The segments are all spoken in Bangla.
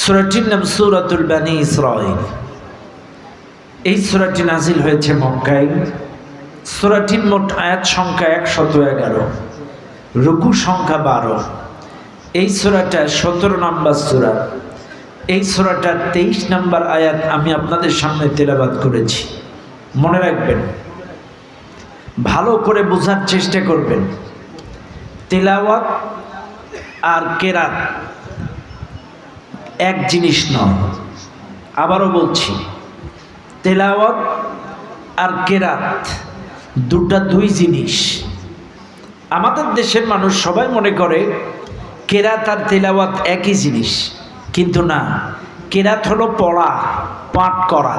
সুরাটির নাম সুরাতুল বানী ইসরাইল এই সুরাটি নাজিল হয়েছে মক্কায়। সুরাটির মোট আয়াত সংখ্যা একশত এগারো। রুকু সংখ্যা বারো। এই সুরাটা সতেরো নম্বর সুরা। এই সুরাটার তেইশ নম্বর আয়াত আমি আপনাদের সামনে তেলাবাদ করেছি। মনে রাখবেন, ভালো করে বোঝার চেষ্টা করবেন। তেলাওয়াত আর কেরাত এক জিনিস নয়। আবারও বলছি, তেলাওয়াত আর কেরাত দুটা দুই জিনিস। আমাদের দেশের মানুষ সবাই মনে করে কেরাত আর তেলাওয়াত একই জিনিস, কিন্তু না, কেরাত হলো পড়া, পাঠ করা,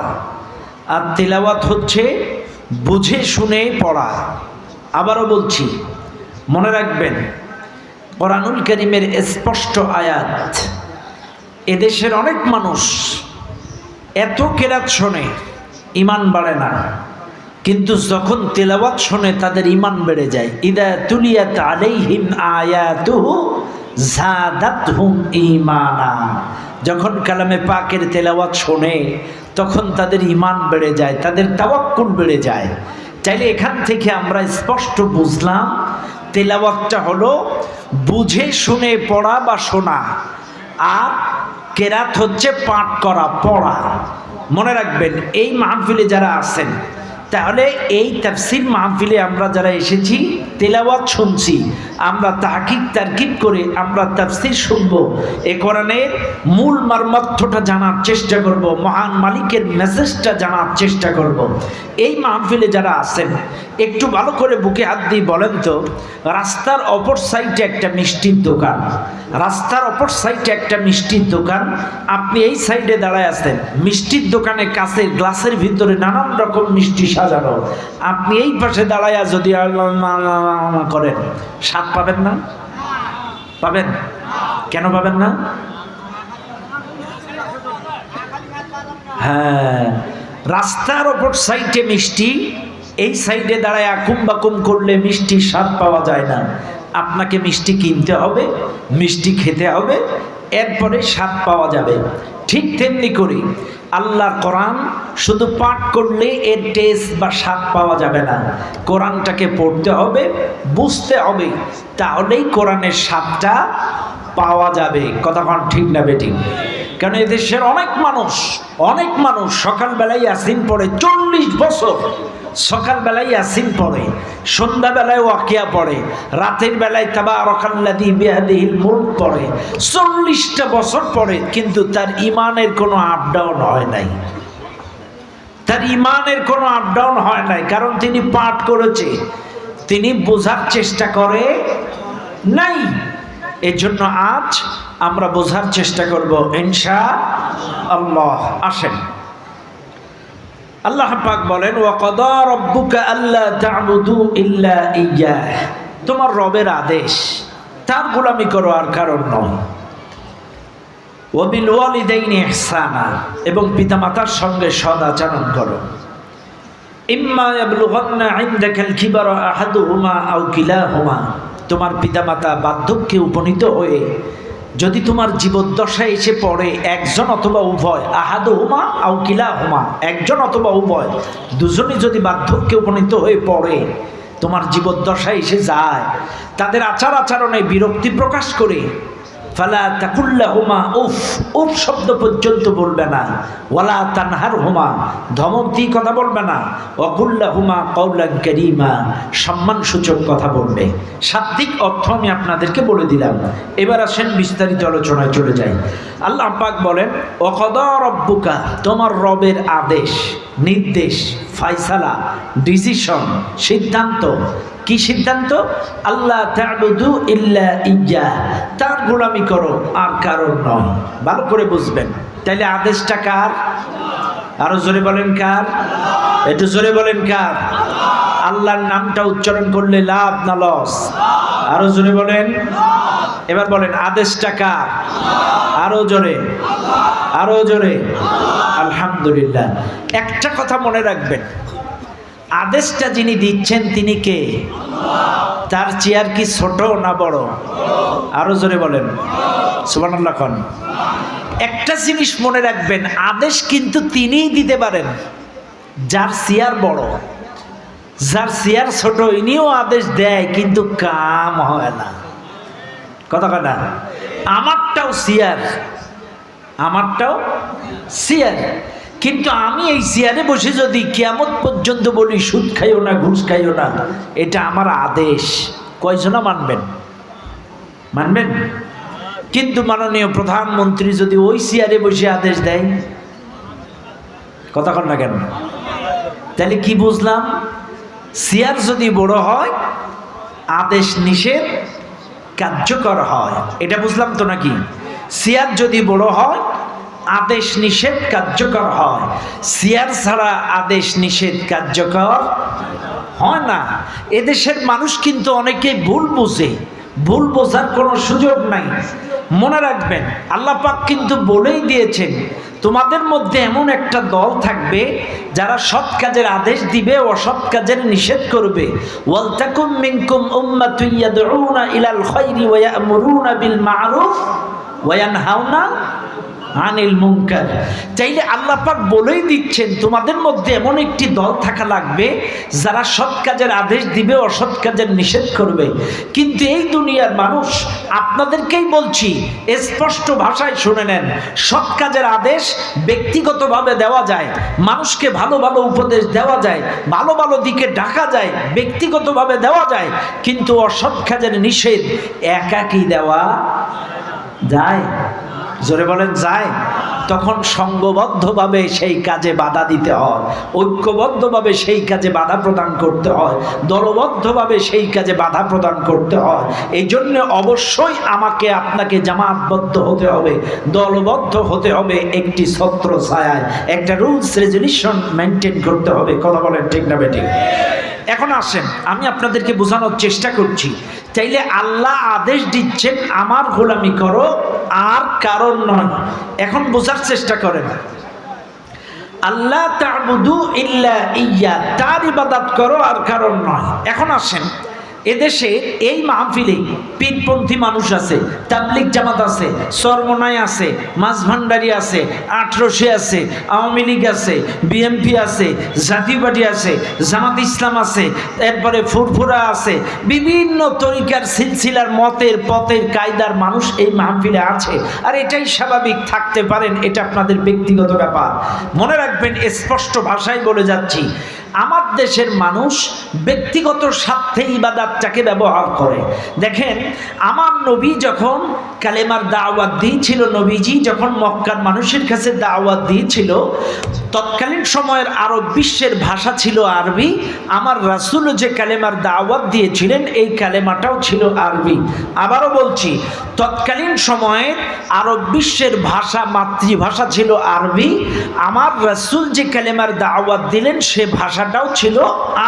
আর তেলাওয়াত হচ্ছে বুঝে শুনে পড়া। আবারও বলছি, মনে রাখবেন, কোরআনুল করিমের স্পষ্ট আয়াত এদেশের অনেক মানুষ এত কেরাত শোনে, ইমান বাড়ে না। কিন্তু যখন তেলাওয়াত শোনে, তাদের ইমান বেড়ে যায়। ইদা তুলিয়াত আলাইহিম আয়াতুহু জাদাতহুম ঈমানা। যখন কালামে পাকের তেলাওয়াত শোনে, তখন তাদের ইমান বেড়ে যায়, তাদের তাওয়াক্কুল বেড়ে যায়। চাইলে এখান থেকে আমরা স্পষ্ট বুঝলাম, তেলাওয়াতটা হলো বুঝে, শুনে, পড়া বা শোনা। আর কেরাত হচ্ছে পাঠ করা, পড়া। মনে রাখবেন, এই মাহফিলে যারা আছেন, তাহলে এই তাফসির মাহফিলে আমরা যারা এসেছি, তেলাওয়াত শুনছি, আমরা তাকিব তারকিব করে আমরা তাফসির শুনব। এ কোরআনের মূল মারমার্থটা জানার চেষ্টা করব, মহান মালিকের মেসেজটা জানার চেষ্টা করব। এই মাহফিলে যারা আছেন একটু ভালো করে বুকে হাত দিয়ে বলেন তো, রাস্তার অপর সাইডে একটা মিষ্টির দোকান। রাস্তার অপর সাইডে একটা মিষ্টির দোকান। আপনি এই সাইডে দাঁড়ায় আছেন। মিষ্টির দোকানে কাছের গ্লাসের ভিতরে নানান রকম মিষ্টি সাজানো। আপনি এই পাশে দাঁড়ায়া যদি করেন, স্বাদ পাবেন না? পাবেন? কেন পাবেন না? হ্যাঁ রাস্তার ওপর সাইডে মিষ্টি এই সাইডে দাঁড়ায় আকুম বাকুম করলে মিষ্টি স্বাদ পাওয়া যায় না। আপনাকে মিষ্টি কিনতে হবে, মিষ্টি খেতে হবে, এরপরে স্বাদ পাওয়া যাবে। ঠিক তেমনি করে আল্লাহর কোরআন শুধু পাঠ করলে এর টেস্ট বা স্বাদ পাওয়া যাবে না। কোরআনটাকে পড়তে হবে, বুঝতে হবে, তাহলেই কোরআনের স্বাদটা পাওয়া যাবে। কথা কন ঠিক না বেটি কারণ এদেশের অনেক মানুষ অনেক মানুষ সকালবেলায় আসিন পড়ে চল্লিশ বছর সকালবেলায় আসিন পড়ে, সন্ধ্যাবেলায় ওয়াকিয়া পড়ে, রাতের বেলায় তাবা রকাল্লাদি বিহাদিহিল মুল্ক পড়ে, চল্লিশটা বছর পড়ে, কিন্তু তার ইমানের কোনো আপ ডাউন হয় নাই। তার ইমানের কোনো আপ ডাউন হয় নাই, কারণ তিনি পাঠ করেছে। তিনি বোঝার চেষ্টা করে নাই। এর জন্য আজ আমরা বোঝার চেষ্টা করব, ইনশা আল্লাহ। আসেন। আল্লাহ পাক বলেন তোমার রবের আদেশ, তার গোলামি করো আর কারণ নয়। ওয়াবিল ওয়ালিদাইনি ইহসানা, এবং পিতামাতার সঙ্গে সদ আচরণ করো। ইম্মা ইয়াবলুগান্না ইনদাকাল কিবারা আহাদুহুমা আও কিলাহুমা, তোমার পিতামাতা বার্ধক্যে উপনীত হয়ে যদি তোমার জীবদ্দশায় এসে পড়ে একজন অথবা উভয় আহাদ হুমা আউ কিলা হুমা একজন অথবা উভয়, দুজনই যদি বার্ধক্যে উপনীত হয়ে পড়ে, তোমার জীবদ্দশায় এসে যায়, তাদের আচার আচরণে বিরক্তি প্রকাশ করে ফালা তাকুল্লা হুমা উফ উফ শব্দ পর্যন্ত বলবে না। ওয়ালা তানহার হুমা ধমক দিয়ে কথা বলবে না। অকুল্লা হুমা কৌলান করিমা, সম্মানসূচক কথা বলবে। শাব্দিক অর্থ আমি আপনাদেরকে বলে দিলাম। এবার আসেন বিস্তারিত আলোচনায় চলে যাই। আল্লাহ পাক বলেন অকদা রব্বুকা, তোমার রবের আদেশ। নির্দেশ, ফাইসালা, ডিসিশন, সিদ্ধান্ত। কি সিদ্ধান্ত? আল্লাহ তা'বুদু ইল্লা ইয়্যা তার গোলামি করো, আর কারণ নয়। ভালো করে বুঝবেন। তাইলে আদেশটা কার? আরও জোরে বলেন কার? একটু জোরে বলেন কার? আল্লাহর নামটা উচ্চারণ করলে লাভ না লস আরও জোরে বলেন। এবার বলেন আদেশটা কার আরও জোরে। আরও জোরে। আলহামদুলিল্লাহ। একটা কথা মনে রাখবেন। আদেশটা যিনি দিচ্ছেন তিনি কে? তার চেয়ার কি ছোট না বড়? আরও জোরে বলেন। সুবহানাল্লাহ খান একটা জিনিস মনে রাখবেন, আদেশ কিন্তু তিনিই দিতে পারেন। যার চেয়ার বড়। যার চেয়ার ছোট, ইনিও আদেশ দেয়, কিন্তু কাম হয় না। কথা কথা আমারটাও চেয়ার আমারটাও চেয়ার কিন্তু আমি এই চেয়ারে বসে যদি কেমন পর্যন্ত বলি, সুদ খাইও না, ঘুষ খাইও না, এটা আমার আদেশ। কয়জনা মানবেন? মানবেন? কিন্তু মাননীয় প্রধানমন্ত্রী যদি ওই চেয়ারে বসে আদেশ দেয়, কথা কন না কেন? তাহলে কি বুঝলাম? চেয়ার যদি বড় হয়, আদেশ নিষেধ কার্যকর হয়। এটা বুঝলাম তো নাকি? সিয়ার যদি বড় হয়, আদেশ নিষেধ কার্যকর হয়। সিয়ার ছাড়া আদেশ নিষেধ কার্যকর হয় না। এদেশের মানুষ কিন্তু অনেকে ভুল বোঝে। ভুল বোঝার কোনো সুযোগ নাই। মনে রাখবেন, আল্লাহ পাক কিন্তু বলেই দিয়েছেন, তোমাদের মধ্যে এমন একটা দল থাকবে যারা সৎ কাজের আদেশ দিবে, অসৎ কাজের নিষেধ করবে। ওয়ালতাকুম ইলাল ওয়া বিল মা'রুফ ওয়া ইয়ানহাউনা আনিল মুনকার। চাইলে আল্লাহ পাক বলেই দিচ্ছেন, তোমাদের মধ্যে এমন একটি দল থাকা লাগবে যারা সৎ কাজের আদেশ দিবে, অসৎ কাজের নিষেধ করবে। কিন্তু এই দুনিয়ার মানুষ, আপনাদেরকেই বলছি, স্পষ্ট ভাষায় শুনে নেন, সৎ কাজের আদেশ ব্যক্তিগতভাবে দেওয়া যায়, মানুষকে ভালো ভালো উপদেশ দেওয়া যায়, ভালো ভালো দিকে ডাকা যায়, ব্যক্তিগতভাবে দেওয়া যায়, কিন্তু অসৎ কাজের নিষেধ একাকী দেওয়া যায়। জোরে বলেন, যায়। তখন সঙ্গবদ্ধভাবে সেই কাজে বাধা দিতে হয়। ঐক্যবদ্ধভাবে সেই কাজে বাধা প্রদান করতে হয়। দলবদ্ধভাবে সেই কাজে বাধা প্রদান করতে হয়। এই জন্য অবশ্যই আমাকে, আপনাকে জামাতবদ্ধ হতে হবে, দলবদ্ধ হতে হবে একটি ছত্র ছায়ায় একটা রুলস রেজলিউশন মেনটেন করতে হবে। কথা বলেন ঠিক না বেঠিক এখন আসেন, আমি আপনাদেরকে বোঝানোর চেষ্টা করছি। চাইলে আল্লাহ আদেশ দিচ্ছেন, আমার গোলামি করো, আর কারণ নয়। এখন বোঝার চেষ্টা করেন। আল্লাহ তাবুদু ইল্লা ইয়া তার ইবাদাত করো, আর কারণ নয়। এখন আসেন এদেশে এই মাহফিলে পীরপন্থী মানুষ আছে তাবলিক জামাত আছে সরমনাই আছে, মাঝভান্ডারি আছে আটরশি আছে, আওয়ামী লীগ আছে বিএমপি আছে, জাতীয় পার্টি আছে, জামাত ইসলাম আছে, এরপরে ফুরফুরা আছে, বিভিন্ন তরিকার সিলসিলার মতের, পথের, কায়দার মানুষ এই মাহফিলে আছে। আর এটাই স্বাভাবিক, থাকতে পারেন, এটা আপনাদের ব্যক্তিগত ব্যাপার। মনে রাখবেন, স্পষ্ট ভাষায় বলে যাচ্ছি আমার দেশের মানুষ ব্যক্তিগত স্বার্থে ইবাদাতটাকে ব্যবহার করে। দেখেন, আমার নবী যখন কালেমার দাওয়াত দিয়েছিল, নবীজি যখন মক্কার মানুষের কাছে দাওয়াত দিয়েছিল, তৎকালীন সময়ের আরব বিশ্বের ভাষা ছিল আরবি। আমার রাসুল যে কালেমার দাওয়াত দিয়েছিলেন, এই কালেমাটাও ছিল আরবি। আবারও বলছি, তৎকালীন সময়ে আরব বিশ্বের ভাষা, মাতৃভাষা ছিল আরবি। আমার রাসুল যে কালেমার দাওয়াত দিলেন, সে ভাষাটাও ছিল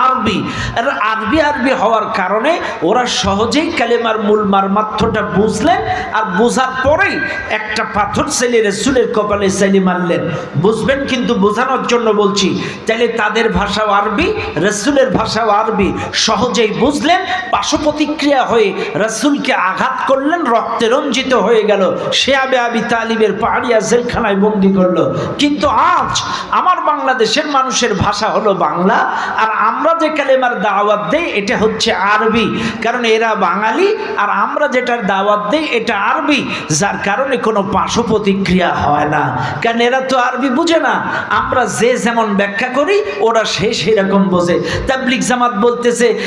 আরবি। আর আরবি আরবি হওয়ার কারণে ওরা সহজেই কালেমার মূল মারমাত্রটা বুঝলেন আর বোঝার পরেই একটা পাথর ছেলে রসুলের কপালে ছেলে মারলেন। বুঝবেন কিন্তু বোঝানোর জন্য বলছি, তাহলে তাদের ভাষাও আরবি, রসুলের ভাষাও আরবি। সহজেই বুঝলেন পাশপ্রতিক্রিয়া হয়ে রসুলকে আঘাত করলেন, রক্তে রঞ্জিত হয়ে গেল। সে আবে আবি তালিবের পাহাড়িয়া জেলখানায় বন্দি করল। কিন্তু আজ আমার বাংলাদেশের মানুষের ভাষা হলো বাংলা। আর আমরা যে কালেমার দাওয়াত দেই, এটা হচ্ছে আরবি, কারণ এরা বাঙালি, আর আমরা যেটার দাওয়াত দেই, এটা আরবি, যার কারণে কোনো পার্শ্ব প্রতিক্রিয়া হয় না। কারণ এরা তো আরবি বুঝে না। আমরা যে যেমন ব্যাখ্যা করি, ওরা সে সেরকম বোঝে। তাবলিক জামাত বলতেছে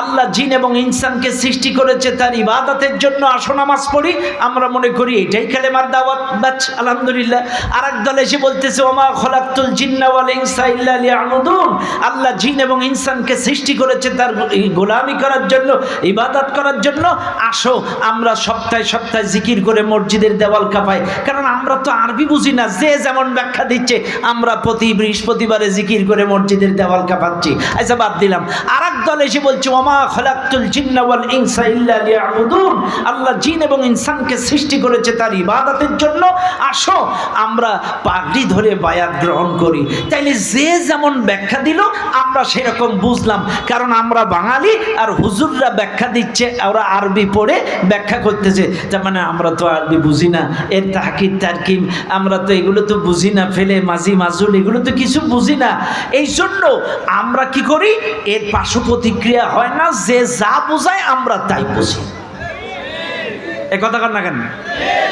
আল্লাহ জিন এবং ইনসানকে সৃষ্টি করেছে তার ইবাদতের জন্য আসো নামাজ পড়ি। আমরা মনে করি এটাই কালেমার দাওয়াত। বাচ, আলহামদুলিল্লাহ। আর এক দল এসে বলতেছে, ওমা খলাক্তুল জিন্নাওয়াল ইনসা ইল্লা আল্লাহ জিন এবং ইনসানকে সৃষ্টি করেছে তার গোলামি করার জন্য, ইবাদত করার জন্য। আসো, আমরা সপ্তাহে সপ্তাহে জিকির করে মসজিদের দেওয়াল কাঁপাই। কারণ আমরা তো আরবি বুঝি না, যে যেমন ব্যাখ্যা দিচ্ছে, আমরা প্রতি বৃহস্পতিবারে জিকির করে মসজিদের দেওয়াল কাঁপাচ্ছি। আচ্ছা বাদ দিলাম। আর দল এসে বলছে, ওমা খলাক্তুল জিন্নাওয়াল ইনসা ইল্লা আল্লাহ জিন এবং ইনসানকে সৃষ্টি করেছে তার ইবাদতের জন্য। আসো, আমরা পাগড়ি ধরে বায়াত গ্রহণ করি। তাইলে যে যেমন ব্যাখ্যা দিল, আমরা সেরকম বুঝলাম। কারণ আমরা বাঙালি আর হুজুররা ব্যাখ্যা দিচ্ছে, ওরা আরবি পড়ে ব্যাখ্যা করতেছে। তার মানে আমরা তো আরবি বুঝি না, এর তাকিদ তারকিম, আমরা তো এগুলো তো বুঝি না, ফেলে মাঝি মাজুল, এগুলো তো কিছু বুঝি না। এই জন্য আমরা কি করি? এর পার্শ্ব প্রতিক্রিয়া হয় না, যে যা বোঝায় আমরা তাই বুঝি। এ কথা না কেন?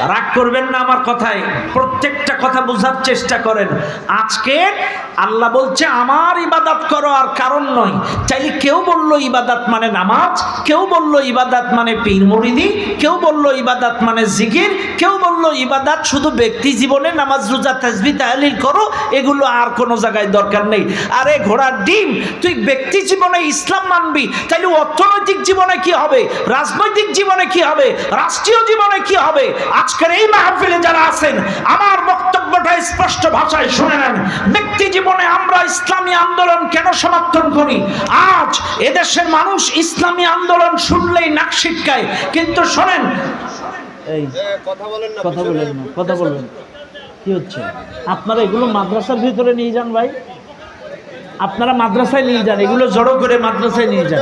রাগ করবেন না আমার কথায়। প্রত্যেকটা কথা বোঝার চেষ্টা করেন। আজকে আল্লাহ বলছে, আমার ইবাদাত করো, আর কারণ নয়। চাইলে কেউ বলল, ইবাদাত মানে নামাজ। কেউ বলল, ইবাদাত মানে পীর মুরিদি। কেউ বলল, ইবাদাত মানে জিকির। কেউ বলল, ইবাদাত শুধু ব্যক্তি জীবনে নামাজ, রোজা, তাজবি, তাহলিল করো, এগুলো আর কোনো জায়গায় দরকার নেই। আরে ঘোড়ার ডিম, তুই ব্যক্তি জীবনে ইসলাম মানবি, তাইলে অর্থনৈতিক জীবনে কি হবে? রাজনৈতিক জীবনে কি হবে? রাষ্ট্রীয় জীবনে কি হবে আজকের এই মাহফিলে যারা আছেন আমার বক্তব্যটা স্পষ্ট ভাষায় শুনে নেন ব্যক্তি জীবনে আমরা ইসলামী আন্দোলন কেন সমর্থন করি আজ এদেশের মানুষ ইসলামী আন্দোলন শুনলেই নাক শিটকায় কিন্তু শোনেন এই কথা বলেন না কথা বলেন না কথা বলবেন কি হচ্ছে আপনারা এগুলো মাদ্রাসার ভিতরে নিয়ে যান ভাই আপনারা মাদ্রাসায় নিয়ে যান এগুলো জড়ো করে মাদ্রাসায় নিয়ে যান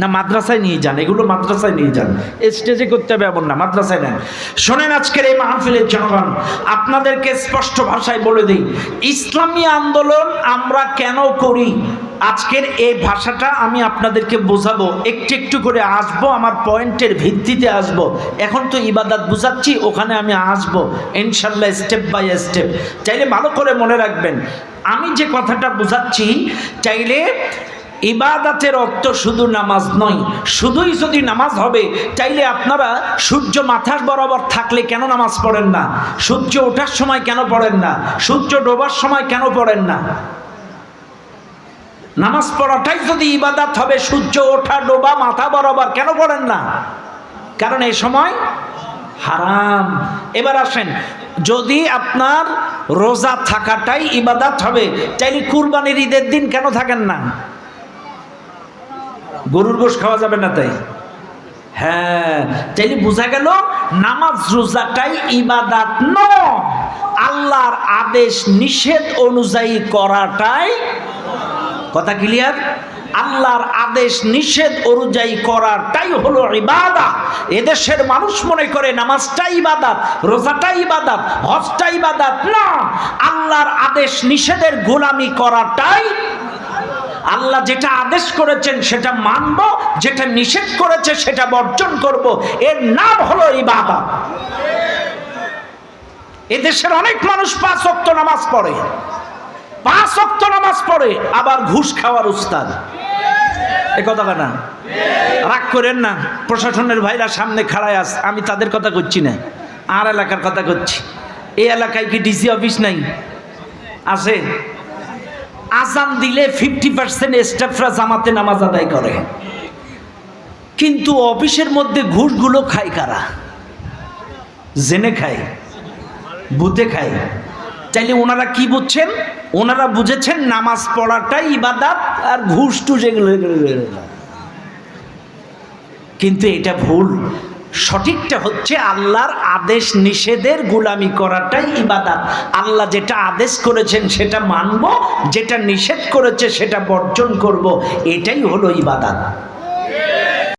না, মাদ্রাসায় নিয়ে যান, এগুলো মাদ্রাসায় নিয়ে যান। স্টেজে করতে হবে এমন না, মাদ্রাসায় নেন। শোনেন আজকের এই মাহফিলের জনগণ, আপনাদেরকে স্পষ্ট ভাষায় বলে দিই, ইসলামী আন্দোলন আমরা কেন করি? আজকের এই ভাষাটা আমি আপনাদেরকে বোঝাবো, একটু একটু করে আসব, আমার পয়েন্টের ভিত্তিতে আসব। এখন তো ইবাদাত বুঝাচ্ছি, ওখানে আমি আসব, ইনশাল্লাহ স্টেপ বাই স্টেপ চাইলে ভালো করে মনে রাখবেন, আমি যে কথাটা বুঝাচ্ছি, চাইলে ইবাদাতের অর্থ শুধু নামাজ নয়, শুধুই যদি নামাজ হবে চাইলে আপনারা সূর্য মাথার বরাবর থাকলে কেন নামাজ পড়েন না? সূর্য ওঠার সময় কেন পড়েন না? সূর্য ডোবার সময় কেন পড়েন না? নামাজ পড়াটাই যদি ইবাদাত হবে, সূর্য ওঠা, ডোবা, মাথা বরাবর কেন পড়েন না? কারণ এই সময় হারাম। এবার আসেন, যদি আপনার রোজা থাকাটাই ইবাদাত হবে চাইলে কুরবানির ঈদের দিন কেন থাকেন না? গরুর গোশ খাওয়া যাবে না তাই? হ্যাঁ তাইলে বোঝা গেল নামাজ রোজাটাই ইবাদাত ন আল্লাহর আদেশ নিষেধ অনুযায়ী করাটাই কথা ক্লিয়ার আল্লাহর আদেশ নিষেধ অনুযায়ী করাটাই হলো ইবাদত। এদেশের মানুষ মনে করে নামাজটা ইবাদত রোজাটা ইবাদত হজটা ইবাদত না। আল্লাহর আদেশ নিষেধের গোলামি করাটাই আল্লাহ যেটা আদেশ করেছেন সেটা মানব, যেটা নিষেধ করেছে সেটা বর্জন করব। এর নাম হলো ইবাদত। এদেশের অনেক মানুষ পাঁচ অক্ত নামাজ পড়ে। পাঁচ অক্ত নামাজ পড়ে, আবার ঘুষ খাওয়ার উস্তাদ। এ কথা না? রাগ করেন না। প্রশাসনের ভাইরা সামনে খাড়ায় আস, আমি তাদের কথা করছি না, আর এলাকার কথা করছি এই এলাকায় কি ডিসি অফিস নাই? আছে? আজান দিলে ফিফটি পার্সেন্ট স্টাফরা জামাতে নামাজ আদায় করে। কিন্তু অফিসের মধ্যে ঘুষগুলো খায় কারা? জেনে খায়, বুঝে খায়। চাইলে ওনারা কি বুঝছেন? ওনারা বুঝেছেন নামাজ পড়াটাই ইবাদাত আর ঘুষ টুস এগুলো। কিন্তু এটা ভুল। সঠিকটা হচ্ছে আল্লাহর আদেশ নিষেধের গুলামি করাটাই ইবাদাত। আল্লাহ যেটা আদেশ করেছেন সেটা মানব, যেটা নিষেধ করেছে সেটা বর্জন করব, এটাই হলো ইবাদাত।